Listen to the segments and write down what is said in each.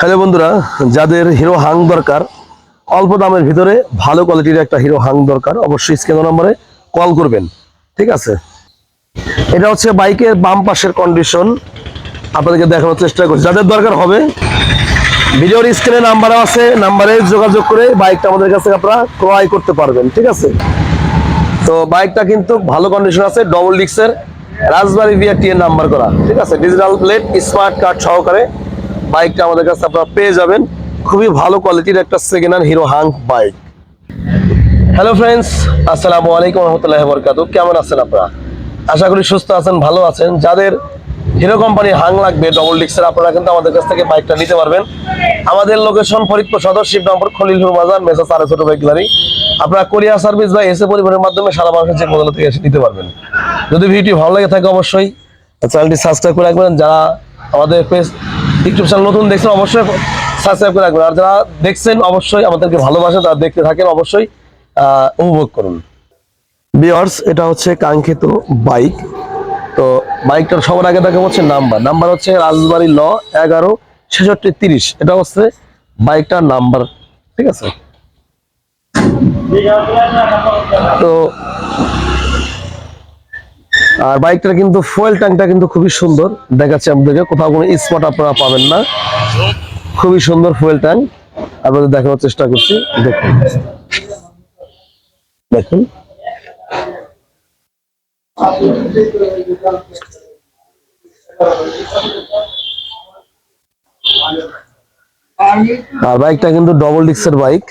Hello বন্ধুরা, যাদের hero Hang দরকার, অল্প দামের ভিতরে ভালো কোয়ালিটির একটা হিরো হাং দরকার, অবশ্যই স্ক্যান নম্বরে কল করবেন, ঠিক আছে? এটা হচ্ছে বাইকের বাম পাশের কন্ডিশন আপনাদেরকে দেখানোর চেষ্টা করছি। যাদের দরকার হবে, ভিডিওর স্ক্রিনে নাম্বার আছে নাম্বারে যোগাযোগ করে বাইকটা আমাদের কাছে আপনারা ক্রয় করতে পারবেন, ঠিক আছে? তো বাইকটা কিন্তু ভালো কন্ডিশন আছে ডবল ডিক্সের রাজবাড়ি ভিআর টি এর নাম্বার করা, ঠিক আছে? ডিজিটাল প্লেট স্মার্ট কার্ড সহকারে বাইকটা আমাদের কাছে আপনারা পেয়ে যাবেন। খুবই ভালো কোয়ালিটির একটা second hand Hero Hunk bike hello friends আসসালামু আলাইকুম রহমতুল্লাহ বরকাতু কেমন আছেন আপনারা? আশা করি সুস্থ আছেন, ভালো আছেন। যাদের হিরো কোম্পানির হাং লাগবে ডবল ডিক্সের আপনারা কিন্তু আমাদের কাছ থেকে বাইকটা নিতে পারবেন। আমাদের লোকেশন ফরিদপুর সদর, শিবরামপুর খলিলপুর বাজার, মেসা সাড়ে ছোট বাইক গ্যালারি আপনারা কোরিয়ার সার্ভিস বা এসে পরিবহনের মাধ্যমে সারা বাংলাদেশের যে কোথাও থেকে এসে নিতে পারবেন। যদি ভিডিওটি ভালো লাগে থাকে অবশ্যই, চ্যানেলটি সাবস্ক্রাইব করে রাখবেন। যারা আমাদের পেজ ইউটিউব চ্যানেল নতুন দেখছেন, অবশ্যই সাবস্ক্রাইব করে রাখবেন। আর যারা দেখছেন, অবশ্যই আমাদেরকে ভালোবাসেন, তারা দেখতে থাকেন, অবশ্যই উপভোগ করুন। বিয়ার্স এটা হচ্ছে কাঙ্ক্ষিত বাইক তো বাইকটার সবার আগে দেখা হচ্ছে নাম্বার নাম্বার হচ্ছে রাজবাড়ি ল এগারো ছেষট্টি তিরিশ। এটা হচ্ছে বাইকটার নাম্বার ঠিক আছে? তো আর বাইকটার কিন্তু ফুয়েল ট্যাঙ্কটা কিন্তু খুবই সুন্দর। দেখাচ্ছে আপনাদেরকে, কোথাও কোনো স্পট আপনারা পাবেন না। খুবই সুন্দর ফুয়েল ট্যাঙ্ক। আপনাদের দেখানোর চেষ্টা করছি, দেখুন। দেখুন। আর বাইকটা কিন্তু ডবল ডিক্সের বাইক।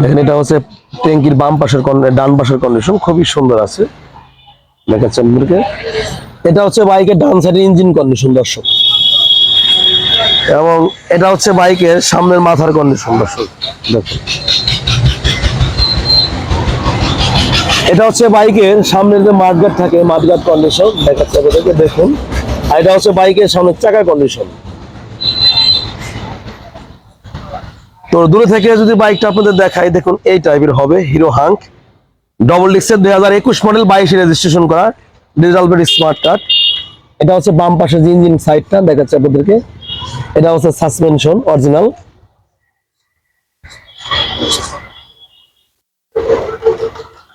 দেখেন, এটা হচ্ছে ট্যাঙ্কির বাম পাশের ডান পাশের কন্ডিশন খুবই সুন্দর আছে। দেখাচ্ছে আপনাদেরকে। এটা হচ্ছে বাইকের ডান সাইডের ইঞ্জিন কন্ডিশন দর্শক। এবং এটা হচ্ছে বাইকের সামনের মাথার কন্ডিশন দর্শক। দেখুন। এটা হচ্ছে বাইকের সামনের যে মাঠগাট থাকে মাঠগাট কন্ডিশন দেখাচ্ছে আপনাদেরকে, দেখুন। আর এটা হচ্ছে বাইকের সামনের চাকার কন্ডিশন তো দূরে থেকে যদি বাইকটা আপনাদের দেখাই, দেখুন, এই টাইপের হবে হিরো হাঙ্ক ডবল ডিক্সের দুই হাজার একুশ মডেল বাইশে রেজিস্ট্রেশন করা। ডিজিটাল বেড স্মার্ট কার্ড এটা হচ্ছে বাম পাশে যে ইঞ্জিন সাইডটা দেখাচ্ছে আপনাদেরকে। এটা হচ্ছে সাসপেনশন অরিজিনাল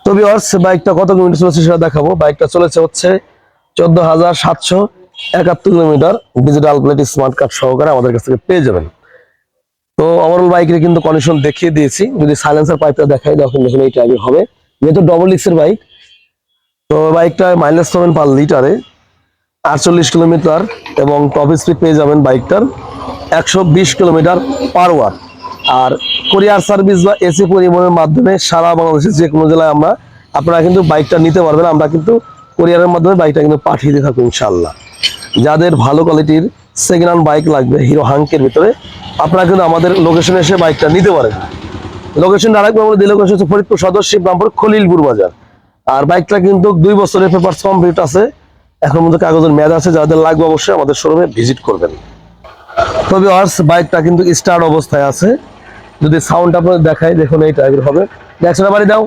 তো ভিউয়ার্স বাইকটা কত কিলোমিটার চলেছে সেটা দেখাবো। বাইকটা চলেছে হচ্ছে চোদ্দ হাজার সাতশো একাত্তর kilometre digital plate smart card সহকারে আমাদের কাছ থেকে পেয়ে যাবেন। তো ওভারঅল বাইকের কিন্তু কন্ডিশন দেখিয়ে দিয়েছি। যদি সাইলেন্সার পাইপটা দেখাই তখন দেখুন এই টাইপের হবে। যেহেতু ডবল ডিক্সের বাইক তো বাইকটা মাইলেজ পাবেন পার লিটারে। আটচল্লিশ কিলোমিটার এবং টপ স্পিড পেয়ে যাবেন বাইকটার একশো বিশ কিলোমিটার পার ওয়ার আর কোরিয়ার সার্ভিস বা এসি পরিবহনের মাধ্যমে সারা বাংলাদেশের যে কোনো জেলায় আমরা আপনারা কিন্তু বাইকটা নিতে পারবেন। আমরা কিন্তু কোরিয়ারের মাধ্যমে বাইকটা কিন্তু পাঠিয়ে দিয়ে থাকব ইনশাল্লাহ যাদের ভালো কোয়ালিটির সেকেন্ড হ্যান্ড বাইক লাগবে হিরো হাঙ্কের ভিতরে, আপনারা কিন্তু আমাদের লোকেশনে এসে বাইকটা নিতে পারেন। লোকেশন আরেকবার বলে দিই লোকেশন হচ্ছে ফরিদপুর সদর, শিবরামপুর, খলিলপুর বাজার। আর বাইকটা কিন্তু দুই বছরের পেপার কমপ্লিট আছে। এখন মধ্যে কাগজের মেয়াদ আছে, যাদের লাগবে অবশ্যই আমাদের শোরুমে ভিজিট করবেন। তবে আর্স বাইকটা কিন্তু স্টার্ট অবস্থায় আছে। যদি সাউন্ড আপনাদের দেখাই, দেখুন এই টাইপের হবে। দেখছ বাড়ি দাও।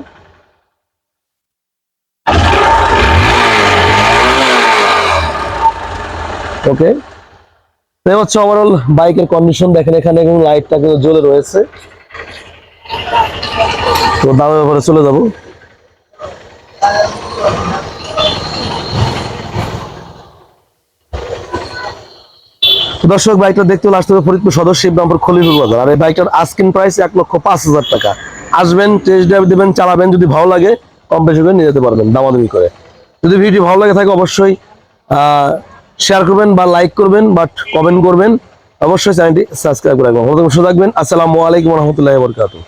ওকে হচ্ছে ওভারঅল বাইকের কন্ডিশন দেখেন এখানে লাইটটা কিন্তু জ্বলে রয়েছে। তো দামের ব্যাপারে চলে যাব। দর্শক বাইকটা দেখতে হলে আসতে হবে ফরিদপুর সদর শিবরামপুর খলিলুর বাজার। আর এই বাইকটার আস্কিন প্রাইস এক লক্ষ পাঁচ হাজার টাকা। আসবেন টেস্ট ড্রাইভ দেবেন চালাবেন যদি ভালো লাগে কম বেশি করে নিয়ে যেতে পারবেন দামাদামি করে। যদি ভিডিও ভালো লাগে থাকে অবশ্যই শেয়ার করবেন বা লাইক করবেন বাট কমেন্ট করবেন। অবশ্যই চ্যানেলটি সাবস্ক্রাইব করে রাখবেন। থাকবেন, আসসালামু আলাইকুম রহমতুল্লাহ বরকাতু